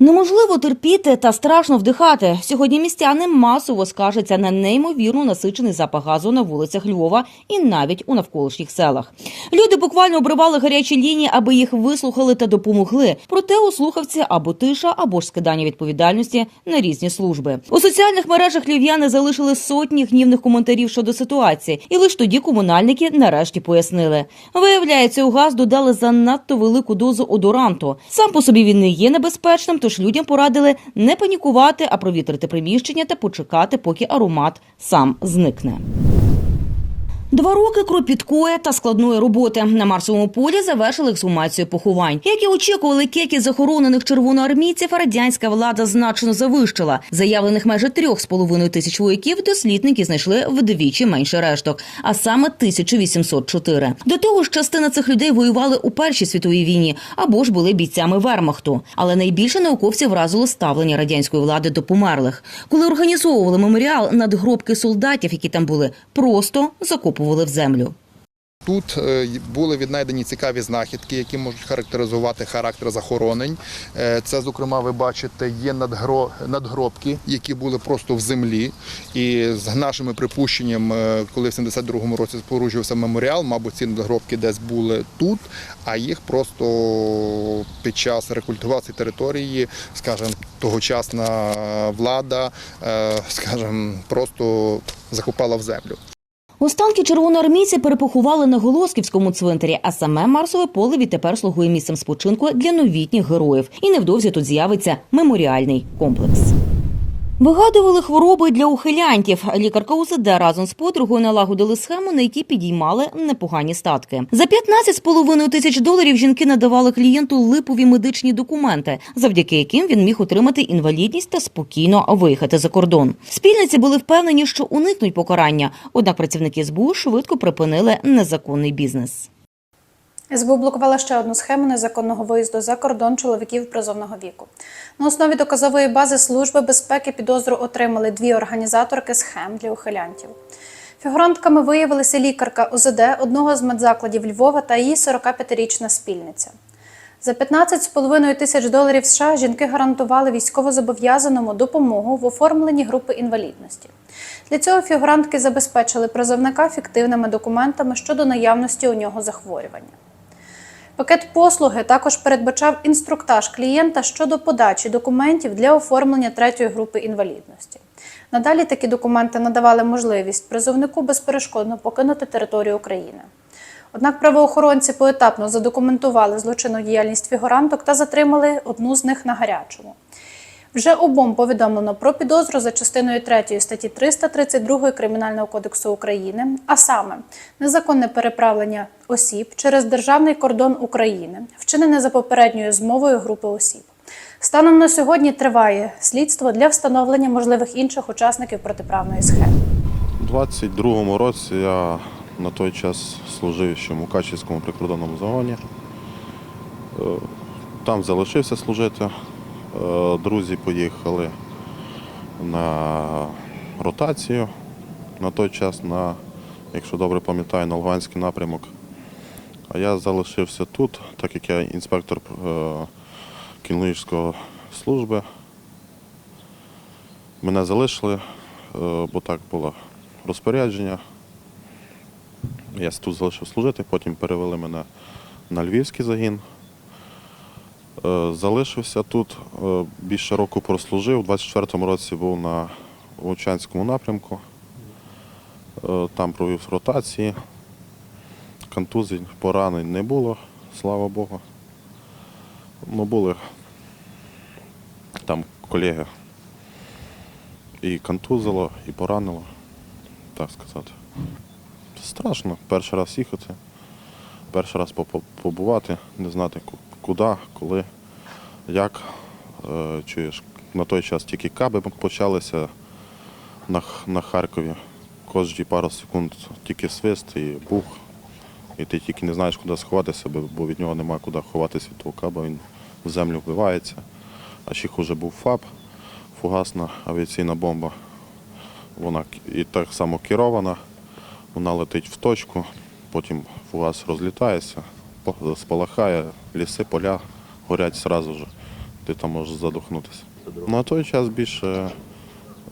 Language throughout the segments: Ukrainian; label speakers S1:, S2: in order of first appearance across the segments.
S1: Неможливо терпіти та страшно вдихати. Сьогодні містяни масово скаржаться на неймовірно насичений запах газу на вулицях Львова і навіть у навколишніх селах. Люди буквально обривали гарячі лінії, аби їх вислухали та допомогли. Проте у слухавці або тиша, або ж скидання відповідальності на різні служби. У соціальних мережах львів'яни залишили сотні гнівних коментарів щодо ситуації, і лише тоді комунальники нарешті пояснили. Виявляється, у газ додали занадто велику дозу одоранту. Сам по собі він не є небезпечним, тож людям порадили не панікувати, а провітрити приміщення та почекати, поки аромат сам зникне. Два роки кропіткої та складної роботи на Марсовому полі завершили ексгумацію поховань. Як і очікували, кількість захоронених червоноармійців радянська влада значно завищила. Заявлених майже трьох з половиною тисяч вояків дослідники знайшли вдвічі менше решток, а саме 1804. До того ж, частина цих людей воювали у Першій світовій війні або ж були бійцями вермахту. Але найбільше науковців вразило ставлення радянської влади до померлих. Коли організовували меморіал, надгробки солдатів, які там були, просто закопували в землю.
S2: Тут е, були віднайдені цікаві знахідки, які можуть характеризувати характер захоронень. Е, Це, зокрема, ви бачите, є надгробки, які були просто в землі. І з нашими припущенням, е, коли в 72-му році споруджувався меморіал, мабуть, ці надгробки десь були тут, а їх просто під час рекультивації території, скажімо, тогочасна влада, скажімо, просто закопала в землю.
S1: Останки червоноармійці перепоховали на Голосківському цвинтарі, а саме Марсове поле відтепер слугує місцем спочинку для новітніх героїв. І невдовзі тут з'явиться меморіальний комплекс. Вигадували хвороби для ухилянтів. Лікарка УЗД разом з подругою налагодили схему, на якій підіймали непогані статки. За 15,5 тисяч доларів жінки надавали клієнту липові медичні документи, завдяки яким він міг отримати інвалідність та спокійно виїхати за кордон. Спільниці були впевнені, що уникнуть покарання. Однак працівники СБУ швидко припинили незаконний бізнес.
S3: СБУ блокувала ще одну схему незаконного виїзду за кордон чоловіків призовного віку. На основі доказової бази Служби безпеки підозру отримали дві організаторки схем для ухилянтів. Фігурантками виявилися лікарка ОЗД одного з медзакладів Львова та її 45-річна спільниця. За 15,5 тисяч доларів США жінки гарантували військовозобов'язаному допомогу в оформленні групи інвалідності. Для цього фігурантки забезпечили призовника фіктивними документами щодо наявності у нього захворювання. Пакет послуги також передбачав інструктаж клієнта щодо подачі документів для оформлення третьої групи інвалідності. Надалі такі документи надавали можливість призовнику безперешкодно покинути територію України. Однак правоохоронці поетапно задокументували злочинну діяльність фігуранток та затримали одну з них на гарячому. Вже обом повідомлено про підозру за частиною 3 статті 332 Кримінального кодексу України, а саме незаконне переправлення осіб через державний кордон України, вчинене за попередньою змовою групи осіб. Станом на сьогодні триває слідство для встановлення можливих інших учасників протиправної схеми.
S4: У 22-му році я на той час служив ще в Мукачівському прикордонному загоні. Е, Там залишився служити. Е, Друзі поїхали на ротацію на той час, на, якщо добре пам'ятаю, на Луганський напрямок. А я залишився тут, так як я інспектор е, кінологічної служби. Мене залишили, е, бо так було розпорядження. Я тут залишив служити, потім перевели мене на львівський загін. Е, Залишився тут, е, більше року прослужив. У 24-му році був на Вовчанському напрямку. Е, Там провів ротації. Контузій, поранень не було, слава Богу. Ну, були там колеги і контузило, і поранило, так сказати. Страшно перший раз їхати, перший раз побувати, не знати куди, коли, як. Е, Чуєш, на той час тільки каби почалися на, на Харкові. Кожні пару секунд тільки свист і бух. І ти тільки не знаєш, куди сховатися, бо- від нього немає куди ховатися від того каба, він в землю вбивається. А ще хуже був ФАБ, фугасна авіаційна бомба. Вона і так само керована, вона летить в точку, потім фугас розлітається, спалахає, ліси, поля горять одразу ж. ти там можеш задохнутися. На той час більше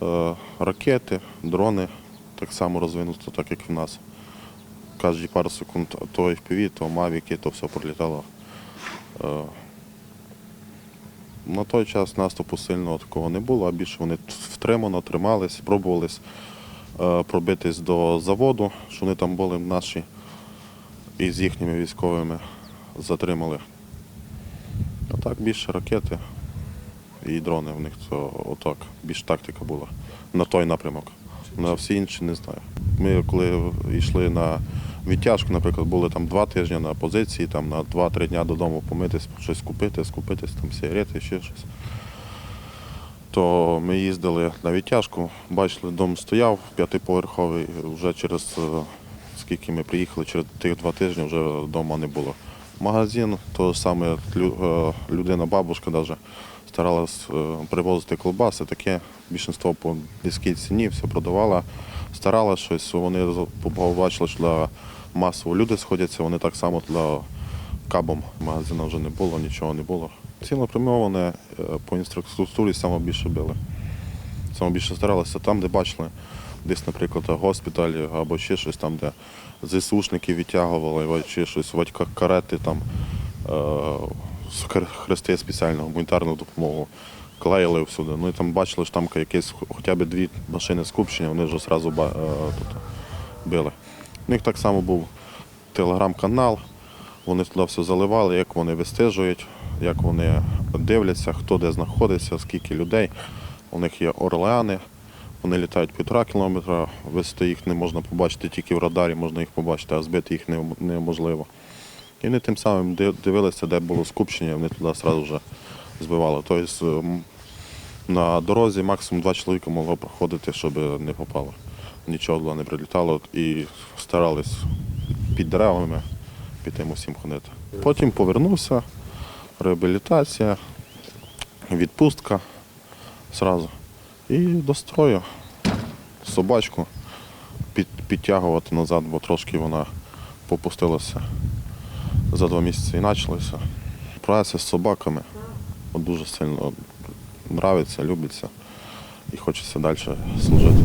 S4: е, ракети, дрони так само розвинуто, так як в нас. Кожні пару секунд то FPV, то мавіки, то все пролітало. Е, на той час наступу сильного такого не було, а більше вони втримано тримались, пробувались е, пробитись до заводу, що вони там були наші, і з їхніми військовими затримали. Так більше ракети і дрони в них то отак, більш тактика була на той напрямок. На всі інші не знаю. Ми коли йшли на відтяжку, наприклад, були там два тижні на позиції, там на 2-3 дня додому помитись, щось купити, скупитись, там сигарети, ще щось. То ми їздили на відтяжку, бачили, дом стояв п'ятиповерховий, вже через е, скільки ми приїхали, через тих два тижні вже вдома не було. Магазин, то саме е, людина, бабушка навіть старалась е, привозити колбаси, таке більшинство по низькій ціні, все продавала, старалась щось. Вони побачили, що для масово люди сходяться, вони так само для кабом. Магазину вже не було, нічого не було. Цілопрямоване по інфраструктурі саме більше били. Саме більше старалися там, де бачили, десь, наприклад, госпіталь або ще щось там, де ЗСУшники відтягували, чи щось, карети там, е, хрести спеціальну гуманітарну допомогу. Клеїли всюди. Ну і там бачили, що там якесь хоча б дві машини скупчення, вони вже одразу е, тут, били. У них так само був телеграм-канал, вони туди все заливали, як вони вистежують, як вони дивляться, хто де знаходиться, скільки людей. У них є орлеани, вони літають півтора кілометра, висоти їх не можна побачити, тільки в радарі можна їх побачити, а збити їх неможливо. І вони тим самим дивилися, де було скупчення, вони туди одразу вже збивали. Тобто на дорозі максимум два чоловіка могло проходити, щоб не попало. Нічого туди не прилітало і старались під деревами під тим усім ходити. Потім повернувся, реабілітація, відпустка зразу. І до строю собачку під, підтягувати назад, бо трошки вона попустилася за два місяці і почалося. Праця з собаками от дуже сильно нравиться, любиться і хочеться далі служити.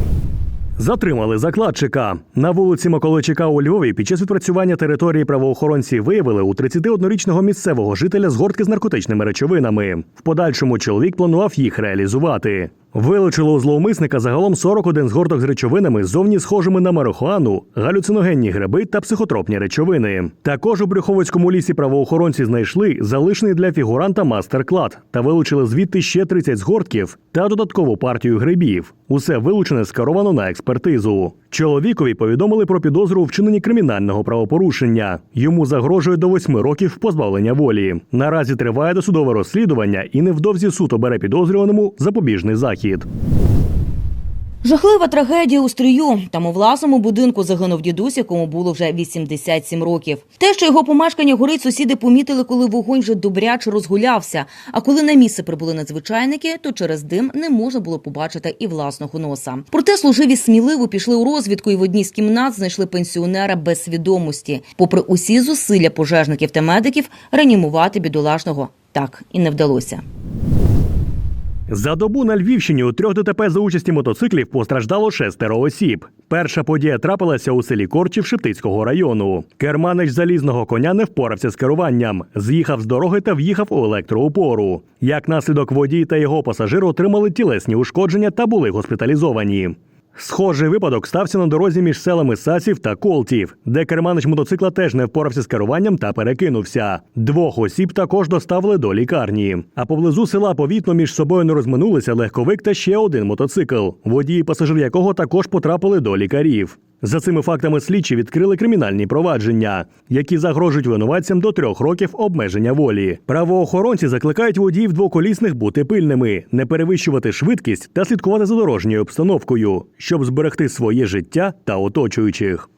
S5: Затримали закладчика на вулиці Миколайчика у Львові. Під час відпрацювання території правоохоронці виявили у 31-річного місцевого жителя згортки з наркотичними речовинами. В подальшому чоловік планував їх реалізувати. Вилучили у зловмисника загалом 41 згорток з речовинами, зовні схожими на марихуану, галюциногенні гриби та психотропні речовини. Також у Брюховицькому лісі правоохоронці знайшли залишений для фігуранта мастер-клад та вилучили звідти ще 30 згортків та додаткову партію грибів. Усе вилучене скеровано на експертизу. Чоловікові повідомили про підозру у вчиненні кримінального правопорушення. Йому загрожує до восьми років позбавлення волі. Наразі триває досудове розслідування, і невдовзі суд обере підозрюваному запобіжний захід.
S1: Жахлива трагедія у стрію. Там у власному будинку загинув дідусь, якому було вже 87 років. Те, що його помешкання горить, сусіди помітили, коли вогонь вже добряче розгулявся. А коли на місце прибули надзвичайники, то через дим не можна було побачити і власного носа. Проте служиві сміливо пішли у розвідку і в одній з кімнат знайшли пенсіонера без свідомості. Попри усі зусилля пожежників та медиків, реанімувати бідолашного так і не вдалося.
S5: За добу на Львівщині у трьох ДТП за участі мотоциклів постраждало шестеро осіб. Перша подія трапилася у селі Корчів Шептицького району. Керманич залізного коня не впорався з керуванням, з'їхав з дороги та в'їхав у електроупору. Як наслідок водій та його пасажир отримали тілесні ушкодження та були госпіталізовані. Схожий випадок стався на дорозі між селами Сасів та Колтів, де керманич мотоцикла теж не впорався з керуванням та перекинувся. Двох осіб також доставили до лікарні. А поблизу села повітно між собою не розминулися легковик та ще один мотоцикл, водії пасажир якого також потрапили до лікарів. За цими фактами слідчі відкрили кримінальні провадження, які загрожують винуватцям до трьох років обмеження волі. Правоохоронці закликають водіїв двоколісних бути пильними, не перевищувати швидкість та слідкувати за дорожньою обстановкою, щоб зберегти своє життя та оточуючих.